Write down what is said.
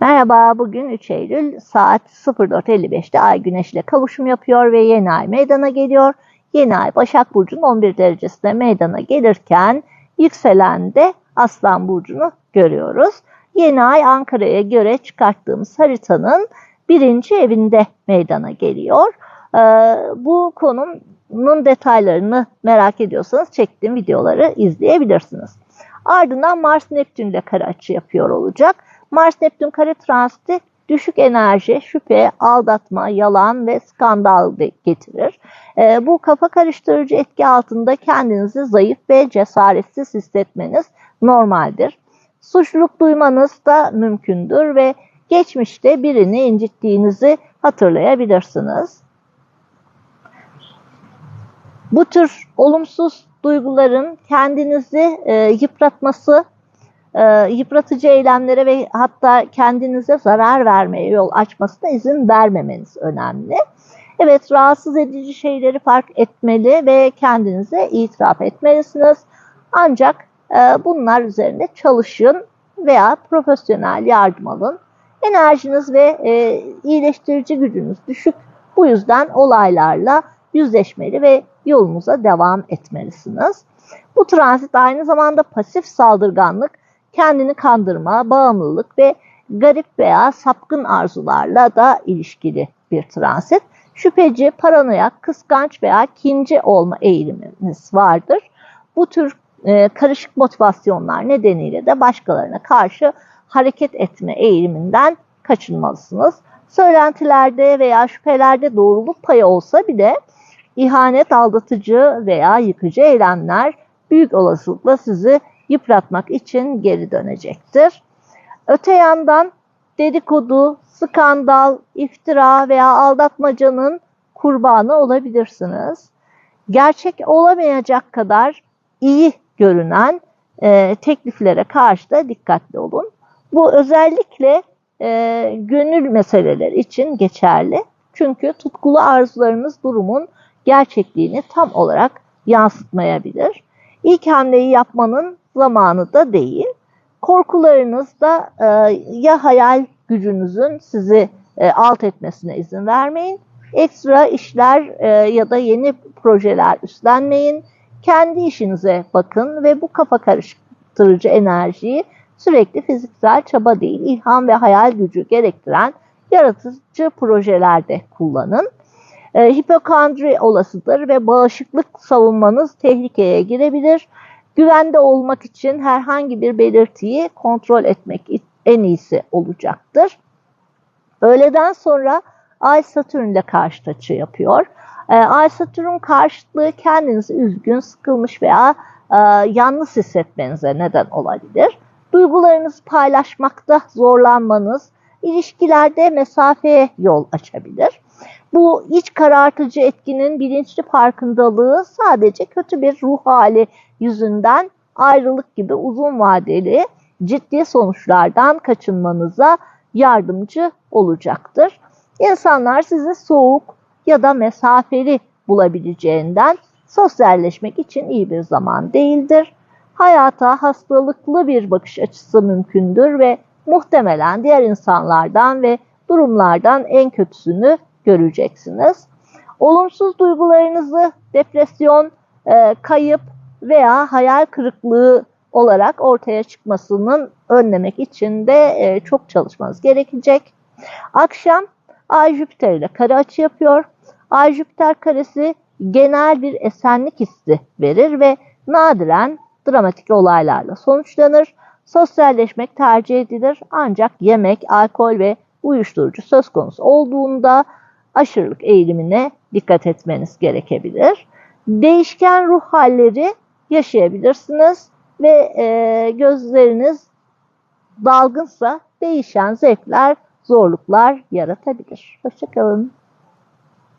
Merhaba, bugün 3 Eylül saat 04.55'te Ay Güneş ile kavuşum yapıyor ve yeni ay meydana geliyor. Yeni ay Başak Burcu'nun 11 derecesinde meydana gelirken yükselende Aslan Burcu'nu görüyoruz. Yeni ay Ankara'ya göre çıkarttığımız haritanın birinci evinde meydana geliyor. Ee, bu konunun detaylarını merak ediyorsanız çektiğim videoları izleyebilirsiniz. Ardından Mars Neptün ile kare açı yapıyor olacak. Mars Neptün kare transiti düşük enerji, şüphe, aldatma, yalan ve skandal getirir. E, bu kafa karıştırıcı etki altında kendinizi zayıf ve cesaretsiz hissetmeniz normaldir. Suçluluk duymanız da mümkündür ve geçmişte birini incittiğinizi hatırlayabilirsiniz. Bu tür olumsuz duyguların kendinizi e, yıpratması e, yıpratıcı eylemlere ve hatta kendinize zarar vermeye yol açmasına izin vermemeniz önemli. Evet rahatsız edici şeyleri fark etmeli ve kendinize itiraf etmelisiniz. Ancak e, bunlar üzerinde çalışın veya profesyonel yardım alın. Enerjiniz ve e, iyileştirici gücünüz düşük. Bu yüzden olaylarla yüzleşmeli ve yolunuza devam etmelisiniz. Bu transit aynı zamanda pasif saldırganlık kendini kandırma, bağımlılık ve garip veya sapkın arzularla da ilişkili bir transit. Şüpheci, paranoyak, kıskanç veya kinci olma eğiliminiz vardır. Bu tür e, karışık motivasyonlar nedeniyle de başkalarına karşı hareket etme eğiliminden kaçınmalısınız. Söylentilerde veya şüphelerde doğruluk payı olsa bile ihanet, aldatıcı veya yıkıcı eylemler büyük olasılıkla sizi yıpratmak için geri dönecektir. Öte yandan dedikodu, skandal, iftira veya aldatmacanın kurbanı olabilirsiniz. Gerçek olamayacak kadar iyi görünen e, tekliflere karşı da dikkatli olun. Bu özellikle e, gönül meseleleri için geçerli. Çünkü tutkulu arzularınız durumun gerçekliğini tam olarak yansıtmayabilir. İlk hamleyi yapmanın zamanı da değil. Korkularınız da e, ya hayal gücünüzün sizi e, alt etmesine izin vermeyin. Ekstra işler e, ya da yeni projeler üstlenmeyin. Kendi işinize bakın ve bu kafa karıştırıcı enerjiyi sürekli fiziksel çaba değil, ilham ve hayal gücü gerektiren yaratıcı projelerde kullanın. E, hipokondri olasıdır ve bağışıklık savunmanız tehlikeye girebilir. Güvende olmak için herhangi bir belirtiyi kontrol etmek en iyisi olacaktır. Öğleden sonra Ay Satürn ile karşıt açı yapıyor. Ee, Ay Satürn karşıtlığı kendinizi üzgün, sıkılmış veya e, yalnız hissetmenize neden olabilir. Duygularınızı paylaşmakta zorlanmanız, ilişkilerde mesafeye yol açabilir. Bu iç karartıcı etkinin bilinçli farkındalığı sadece kötü bir ruh hali yüzünden ayrılık gibi uzun vadeli ciddi sonuçlardan kaçınmanıza yardımcı olacaktır. İnsanlar sizi soğuk ya da mesafeli bulabileceğinden sosyalleşmek için iyi bir zaman değildir. Hayata hastalıklı bir bakış açısı mümkündür ve muhtemelen diğer insanlardan ve durumlardan en kötüsünü göreceksiniz. Olumsuz duygularınızı depresyon, e, kayıp veya hayal kırıklığı olarak ortaya çıkmasının önlemek için de e, çok çalışmanız gerekecek. Akşam Ay Jüpiter ile kare açı yapıyor. Ay Jüpiter karesi genel bir esenlik hissi verir ve nadiren dramatik olaylarla sonuçlanır. Sosyalleşmek tercih edilir ancak yemek, alkol ve uyuşturucu söz konusu olduğunda aşırılık eğilimine dikkat etmeniz gerekebilir. Değişken ruh halleri yaşayabilirsiniz ve e, gözleriniz dalgınsa değişen zevkler, zorluklar yaratabilir. Hoşçakalın.